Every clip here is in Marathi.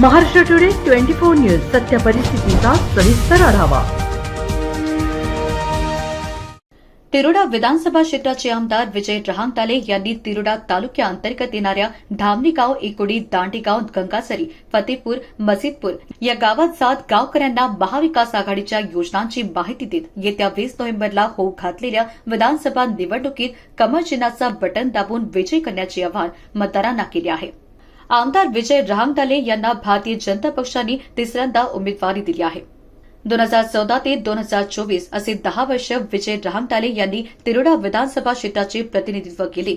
Maharashtra today twenty four news सत्य परिस्थितीचा सविस्तर आढावा. तिरोडा विधानसभा क्षेत्राचे आमदार विजय रहांगताले यांनी तिरोडा तालुक्याअंतर्गत येणाऱ्या धामणीगाव एकोडी दांडेगाव गंगासरी फतेपूर मजिदपूर या गावात जात गावकऱ्यांना महाविकास आघाडीच्या योजनांची माहिती देत येत्या वीस नोव्हेंबरला होऊ घातलेल्या विधानसभा निवडणुकीत कमळचिन्हाचा बटन दाबून विजय करण्याचे आवाहन मतदारांना केले आहे. आमदार विजय रहांगताले यांना भारतीय जनता पक्षाने तिसऱ्यांदा उमेदवारी दिली आहे. दोन हजार चौदा ते दोन हजार चोवीस असे दहा वर्ष विजय रहांगताले यांनी तिरोडा विधानसभा क्षेत्राचे प्रतिनिधित्व केले.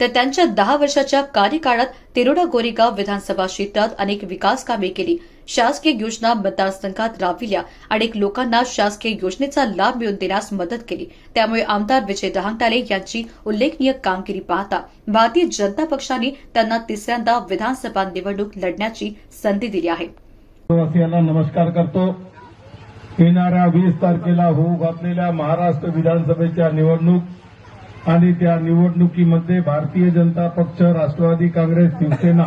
तर त्यांच्या दहा वर्षाच्या कार्यकाळात तिरोडा गोरेगाव विधानसभा क्षेत्रात अनेक विकास कामे केली. शासकीय योजना मतदारसंघात राबविल्या अनेक लोकांना शासकीय योजनेचा लाभ मिळवून देण्यास मदत केली. त्यामुळे आमदार विजय रहांगताले यांची उल्लेखनीय कामगिरी पाहता भारतीय जनता पक्षाने त्यांना तिसऱ्यांदा विधानसभा निवडणूक लढण्याची संधी दिली आहे. नमस्कार करतो. येणाऱ्या वीस तारखेला होऊ घातलेल्या महाराष्ट्र विधानसभेच्या निवडणूक आणि त्या निवडणुकीमध्ये भारतीय जनता पक्ष राष्ट्रवादी काँग्रेस शिवसेना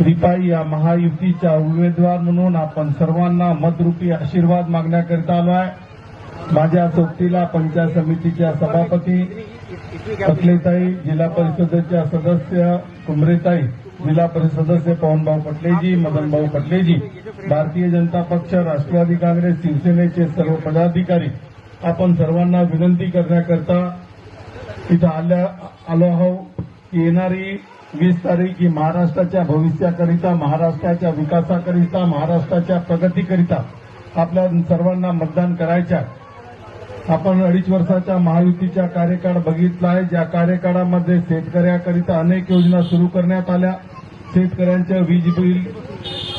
रिपाई या महायुतीच्या उमेदवार म्हणून आपण सर्वांना मतरूपी आशीर्वाद मागण्याकरिता आलो आहे. माझ्या सोबतीला पंचायत समितीच्या सभापती पटलेताई जिल्हा परिषदेच्या सदस्य कुमरेताई जिल्हा परिषद सदस्य पवनभाऊ पटलेजी मदनभाऊ पटलेजी भारतीय जनता पक्ष राष्ट्रवादी काँग्रेस शिवसेनेचे सर्व पदाधिकारी आपण सर्वांना विनंती करण्याकरता इथं आल्या आलो आहो येणारी वीस तारीख ही महाराष्ट्राच्या भविष्याकरिता महाराष्ट्राच्या विकासाकरिता महाराष्ट्राच्या प्रगतीकरिता आपल्या सर्वांना मतदान करायच्या. आपण अडीच वर्षाच्या महायुतीच्या कार्यकाळ बघितला आहे. ज्या कार्यकाळामध्ये शेतकऱ्याकरिता अनेक योजना सुरू करण्यात आल्या. शेतकऱ्यांचं वीज बिल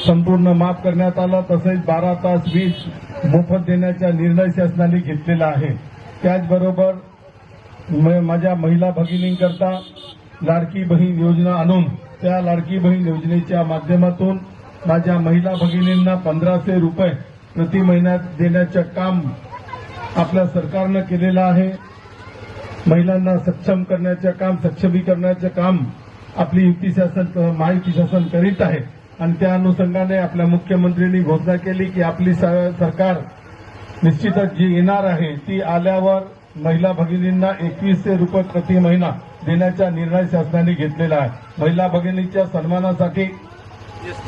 संपूर्ण माफ करण्यात आलं. तसेच बारा तास वीज मोफत देण्याचा निर्णय शासनाने घेतलेला आहे. त्याचबरोबर माझ्या महिला भगिनींकरता लाडकी बहीण योजना आणून त्या लाडकी बहीण योजनेच्या माध्यमातून माझ्या महिला भगिनींना पंधराशे रुपये प्रति महिन्यात देण्याचं काम आपल्या सरकारनं केलेलं आहे. महिलांना सक्षम करण्याचं काम सक्षमीकरणाचं काम आपली युती शासन महायुती शासन करीत आहे. आणि त्या अनुषंगाने आपल्या मुख्यमंत्र्यांनी घोषणा केली की आपली स- सरकार निश्चितच जी येणार आहे ती आल्यावर महिला भगिनींना एकवीसशे रुपये प्रति महिना देण्याचा निर्णय शासनाने घेतलेला आहे. महिला भगिनीच्या सन्मानासाठी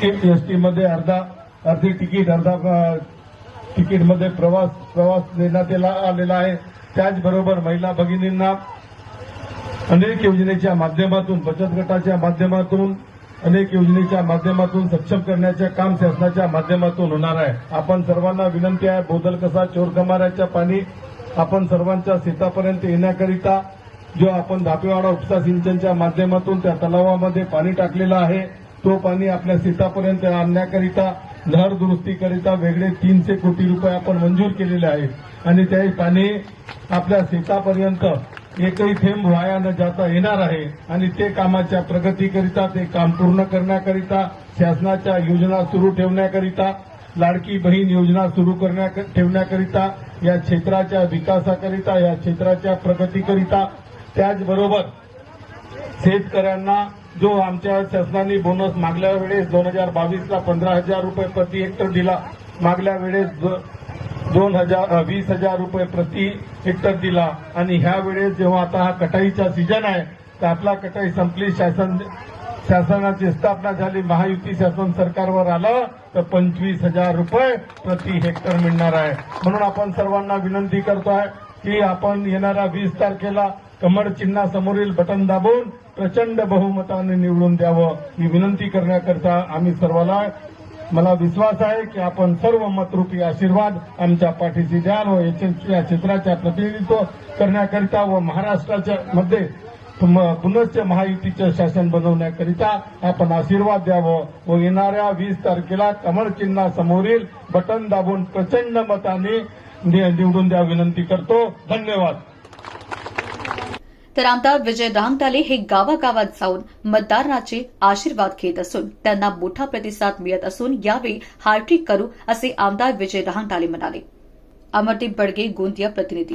एसटीमध्ये अर्धा अर्धी तिकीट अर्धा तिकीटमध्ये प्रवास प्रवास देण्यात आलेला आहे. त्याचबरोबर महिला भगिनींना अनेक योजनेच्या माध्यमातून बचत गटाच्या माध्यमातून अनेक योजनेच्या माध्यमातून सक्षम करण्याचे काम शासनाच्या माध्यमातून होणार आहे. आपण सर्वांना विनंती आहे बोदल कसा चोर कमाऱ्याच्या पाणी आपण सर्वांच्या शेतापर्यंत येण्याकरिता जो आपण धापेवाडा उपसा सिंचनच्या माध्यमातून त्या तलावामध्ये पाणी टाकलेलं आहे तो पाणी आपल्या शेतापर्यंत आणण्याकरिता नहर दुरुस्तीकरिता वेगळे तीनशे कोटी रुपये आपण मंजूर केलेले आहेत. आणि ते पाणी आपल्या शेतापर्यंत एकही थेंब वाया न जाता येणार आहे. आणि ते कामाच्या प्रगतीकरिता ते काम पूर्ण करण्याकरिता शासनाच्या योजना सुरू ठेवण्याकरिता लाडकी बहीण योजना सुरू करण्या ठेवण्याकरिता या क्षेत्राच्या विकासाकरिता या क्षेत्राच्या प्रगतीकरिता त्याचबरोबर शेतकऱ्यांना जो आमच्या शासनाने बोनस मागल्या वेळेस दोन हजार बावीसला पंधरा हजार रुपये प्रति हेक्टर दिला मागल्या वेळेस दोन हजार वीस हजार रुपये प्रति हेक्टर दिला. आणि ह्या वेळेस जेव्हा आता हा कटाईचा सीझन आहे तर आपला कटाई संपली शासन शासनाची स्थापना झाली महायुती शासन सरकारवर आलं तर पंचवीस हजार रुपये प्रति हेक्टर मिळणार आहे. म्हणून आपण सर्वांना विनंती करतो आहे की आपण येणाऱ्या वीस तारखेला कमर चिन्हासमोरील बटन दाबून प्रचंड बहुमताने निवडून द्यावं. ही विनंती करण्याकरता आम्ही सर्वाला मला विश्वास आहे की आपण सर्व मतरूपी आशीर्वाद आमच्या पाठीशी द्याल व या क्षेत्राच्या प्रतिनिधित्व करण्याकरिता व महाराष्ट्राच्या मध्ये पुनश्च महायुतीचं शासन बनवण्याकरिता आपण आशीर्वाद द्यावं व येणाऱ्या वीस तारखेला कमळचिन्हासमोरील बटन दाबून प्रचंड मताने निवडून द्या विनंती करतो. धन्यवाद. तर आमदार विजय रांगताले हे गावागावात जाऊन मतदारांचे आशीर्वाद घेत असून त्यांना मोठा प्रतिसाद मिळत असून यावेळी हार्ट्रिक करू असे आमदार विजय रांगताले म्हणाले. अमरदीप बडगे गोंदिया प्रतिनिधी.